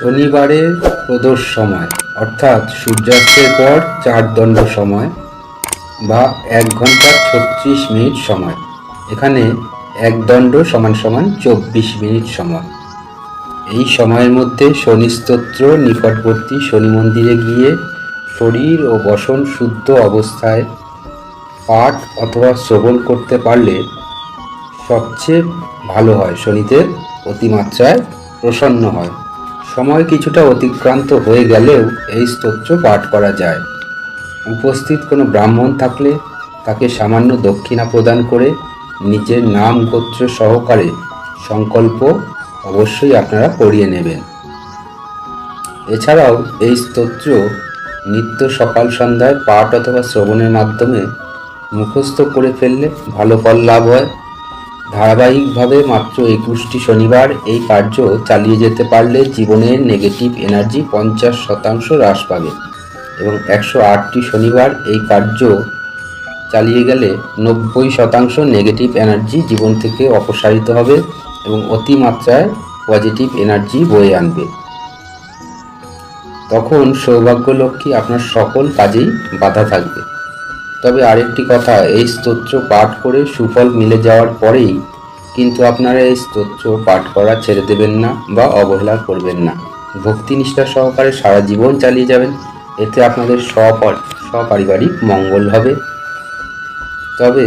শনিবারের প্রদোষ সময়, অর্থাৎ সূর্যাস্তের পর চার দণ্ড সময় বা এক ঘণ্টা ছত্রিশ মিনিট সময়। এখানে এক দণ্ড সমান সমান চব্বিশ মিনিট সময়। এই সময়ের মধ্যে শনি স্তোত্র নিকটবর্তী শনি মন্দিরে গিয়ে শরীর ও বসন শুদ্ধ অবস্থায় পাঠ অথবা শ্রবণ করতে পারলে সবচেয়ে ভালো হয়। শনিদের অতিমাত্রায় প্রসন্ন হয়। সময় কিছুটা অতিক্রান্ত হয়ে গেলেও এই স্তোত্র পাঠ করা যায়। উপস্থিত কোনো ব্রাহ্মণ থাকলে তাকে সামান্য দক্ষিণা প্রদান করে নিজের নাম গোত্র সহকারে সংকল্প অবশ্যই আপনারা পড়িয়ে নেবেন। এছাড়াও এই স্তোত্র নিত্য সকাল সন্ধ্যায় পাঠ অথবা শ্রবণের মাধ্যমে মুখস্থ করে ফেললে ভালো ফল লাভ হয়। ধারাবাহিকভাবে মাত্র একুশটি শনিবার এই কার্য চালিয়ে যেতে পারলে জীবনের নেগেটিভ এনার্জি পঞ্চাশ শতাংশ হ্রাস পাবে এবং একশো আটটি শনিবার এই কার্য চালিয়ে গেলে নব্বই শতাংশ নেগেটিভ এনার্জি জীবন থেকে অপসারিত হবে এবং অতিমাত্রায় পজিটিভ এনার্জি বয়ে আনবে। তখন সৌভাগ্য লক্ষ্মী আপনার সকল কাজেই বাধা থাকবে। তবে আরেকটি কথা, এই স্তোত্র পাঠ করে সুফল মিলে যাওয়ার পরেই কিন্তু আপনারা এই স্তোত্র পাঠ করা ছেড়ে দেবেন না বা অবহেলা করবেন না। ভক্তি নিষ্ঠা সহকারে সারা জীবন চালিয়ে যাবেন। এতে আপনাদের সপর, সপারিবারিক মঙ্গল হবে। তবে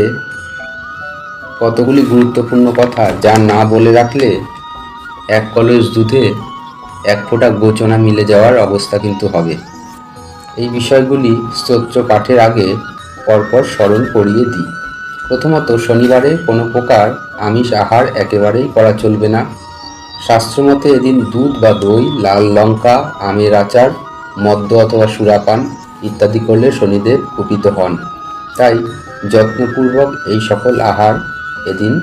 কতগুলি গুরুত্বপূর্ণ কথা যা না বলে রাখলে এক কলস দুধে এক ফোঁটা গোচনা মিলে যাওয়ার অবস্থা কিন্তু হবে। এই বিষয়গুলি স্তোত্র পাঠের আগে পরপর স্মরণ করিয়ে দিই। প্রথমত শনিবারে কোনো প্রকার আমিষ আহার একেবারেই করা চলবে না। শাস্ত্রমতে এদিন দুধ বা দই, লাল লঙ্কা, আমের আচার, মদ্য অথবা সুরাপান ইত্যাদি করলে শনিদেব কুপিত হন। তাই যত্নপূর্বক এই সকল আহার এদিন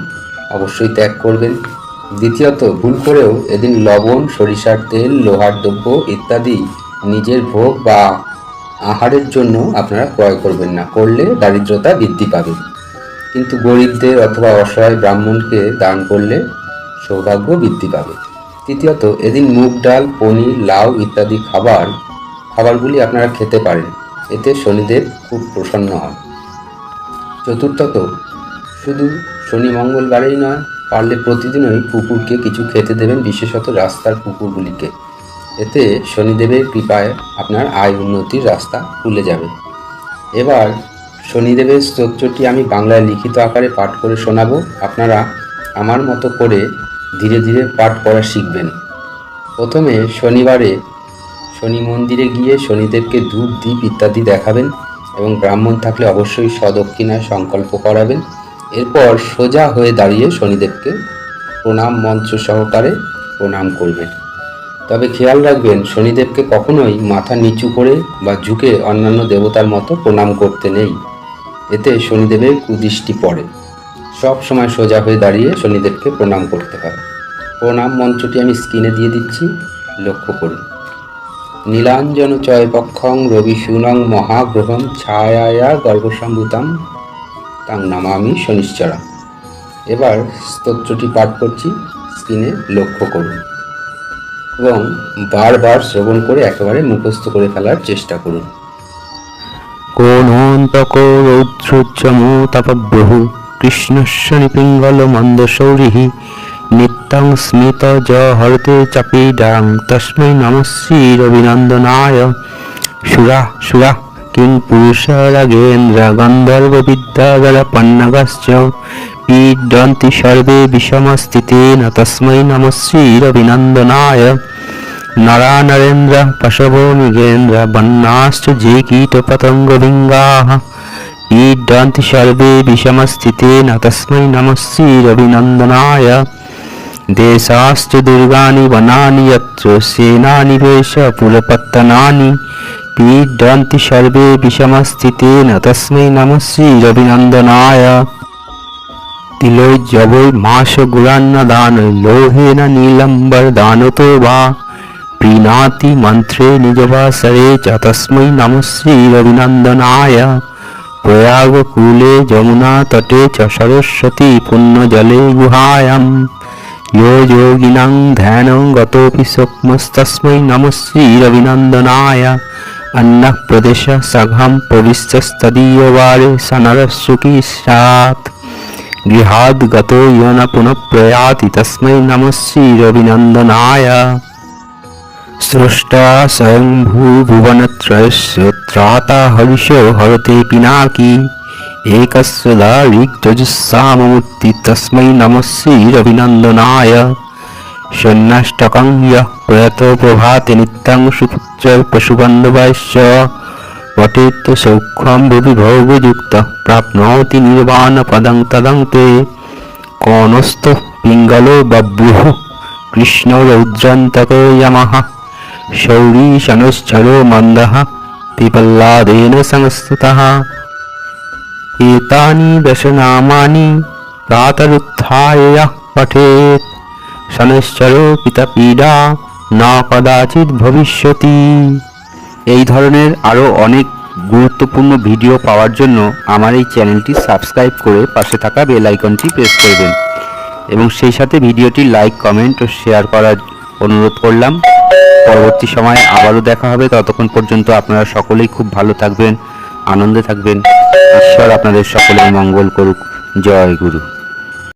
অবশ্যই ত্যাগ করবেন। দ্বিতীয়ত, ভুল করেও এদিন লবণ, সরিষার তেল, লোহার দ্রব্য ইত্যাদি নিজের ভোগ বা আহারের জন্য আপনারা ক্রয় করবেন না। করলে দারিদ্রতা বৃদ্ধি পাবে। কিন্তু গরিবদের অথবা অসহায় ব্রাহ্মণকে দান করলে সৌভাগ্য বৃদ্ধি পাবে। তৃতীয়ত, এদিন মুগ ডাল, পনির, লাউ ইত্যাদি খাবার, খাবারগুলি আপনারা খেতে পারেন। এতে শনিদেব খুব প্রসন্ন হন। চতুর্থত, শুধু শনি মঙ্গলবারেই নয়, পারলে প্রতিদিনই কুকুরকে কিছু খেতে দেবেন, বিশেষত রাস্তার কুকুরগুলিকে এতে শনিদেবের কৃপায় আপনার আয় উন্নতির রাস্তা খুলে যাবে। এবার শনিদেবের স্তোত্রটি আমি বাংলায় লিখিত আকারে পাঠ করে শোনাবো। আপনারা আমার মতো করে ধীরে ধীরে পাঠ করা শিখবেন। প্রথমে শনিবারে শনি মন্দিরে গিয়ে শনিদেবকে ধূপ দ্বীপ ইত্যাদি দেখাবেন এবং ব্রাহ্মণ থাকলে অবশ্যই সদক্ষিণায় সংকল্প করাবেন। এরপর সোজা হয়ে দাঁড়িয়ে শনিদেবকে প্রণাম মন্ত্র সহকারে প্রণাম করবেন। তবে খেয়াল রাখবেন, শনিদেবকে কখনোই মাথা নিচু করে বা ঝুঁকে অন্যান্য দেবতার মতো প্রণাম করতে নেই। এতে শনিদেবের কুদৃষ্টি পড়ে। সব সময় সোজা হয়ে দাঁড়িয়ে শনিদেবকে প্রণাম করতে হয়। প্রণাম মন্ত্রটি আমি স্ক্রিনে দিয়ে দিচ্ছি, লক্ষ্য করুন। নীলাঞ্জন চয়পক্ষং রবি সুনং মহাগ্রহম ছায়া গর্ভসম্ভূতাম তাং নামামি শনিশ্চরা এবার স্তোত্রটি পাঠ করছি, স্ক্রিনে লক্ষ্য করুন। এবং বারবার শ্রবণ করে একেবারে মুখস্থ করে ফেলার চেষ্টা করুন। কোণন্তক রৌদ্রোজ্জমো তপব্রহু কৃষ্ণস্য নিপিঙ্গল মন্দশৌরিः নিত্যং স্মিত জ হরতে চাপীডাং, তস্মৈ নমঃ শ্রীরবিনন্দনায়। সুরা সুরা কিং পুরুষরাগেন্দ্র গন্ধর্ব বিদ্যাধর পন্নগশ্চ। পীডন্তি সর্বে বিষমস্থিতেন তস্मै নমঃ শ্রীরবিনন্দনায় নরা নরেন্দ্র পশবো মৃগেন্দ্র বন্যাশ্চ যে কীটপতঙ্গভিঙ্গাः পীডন্তি সর্বে বিষমস্থিতেন তস্मै নমঃ দুর্গানি বনানি যত্র সেনানিবেশ পুরপত্তনানি পীডন্তি সর্বে বিষমস্থিতেন তস্मै নমঃ শ্রীরবিনন্দনায় তিলৈ জবৈ মাস গুরান্ন দান লোহেন নীলম্বর দানতো বা প্রীণাতি মন্ত্রে নিজবাসরে চ তস্मै নমঃ শ্রীরবিনন্দনায় প্রয়াগকূলে যমুনা তটে চ সরস্বতী পুণ্যজলে গুহায়াম यो योगिनां ध्यानं गतोऽपि स्वप्नस्तस्मै नमः श्रीरविनन्दनाय अन्नः प्रदेशः सघां प्रविश्चस्तदीयवारे सनरसुखी स्यात् गृहाद् गतो यो न पुनः प्रयाति तस्मै नमः श्रीरविनन्दनाय स्रष्टा स्वयंभूभुवनत्रयस्य त्राता हरिषो हरते पिनाकी एकस्य दारिक्तजुस्साममूर्ति तस्मै नमः श्रीरविनन्दनाय षण्णाष्टकं यः प्रयतो प्रभाते नित्यं सुपुत्र पशुबन्धवश्च पठेत् सौख्यं भुवि भोगयुक्तः प्राप्नोति निर्वाणपदं तदं ते कोनस्थो पिङ्गलो बभ्रुः कृष्णो रौद्रान्तको यमः शौरी शनश्चरो मन्दः पिपल्लादेन संस्तुतः एतानि दशनामानि प्रातरुत्थाय यः पठेत् শনৈশ্চরো পিতাপীড়া না কদাচিৎ ভবিষ্যতি এই ধরনের আরও অনেক গুরুত্বপূর্ণ ভিডিও পাওয়ার জন্য আমার এই চ্যানেলটি সাবস্ক্রাইব করে পাশে থাকা বেল আইকনটি প্রেস করবেন এবং সেই সাথে ভিডিওটি লাইক কমেন্ট ও শেয়ার করার অনুরোধ করলাম পরবর্তী সময়ে আবারও দেখা হবে ততক্ষণ পর্যন্ত আপনারা সকলেই খুব ভালো থাকবেন আনন্দে থাকবেন ঈশ্বর আপনাদের সকলের মঙ্গল করুক। জয় গুরু।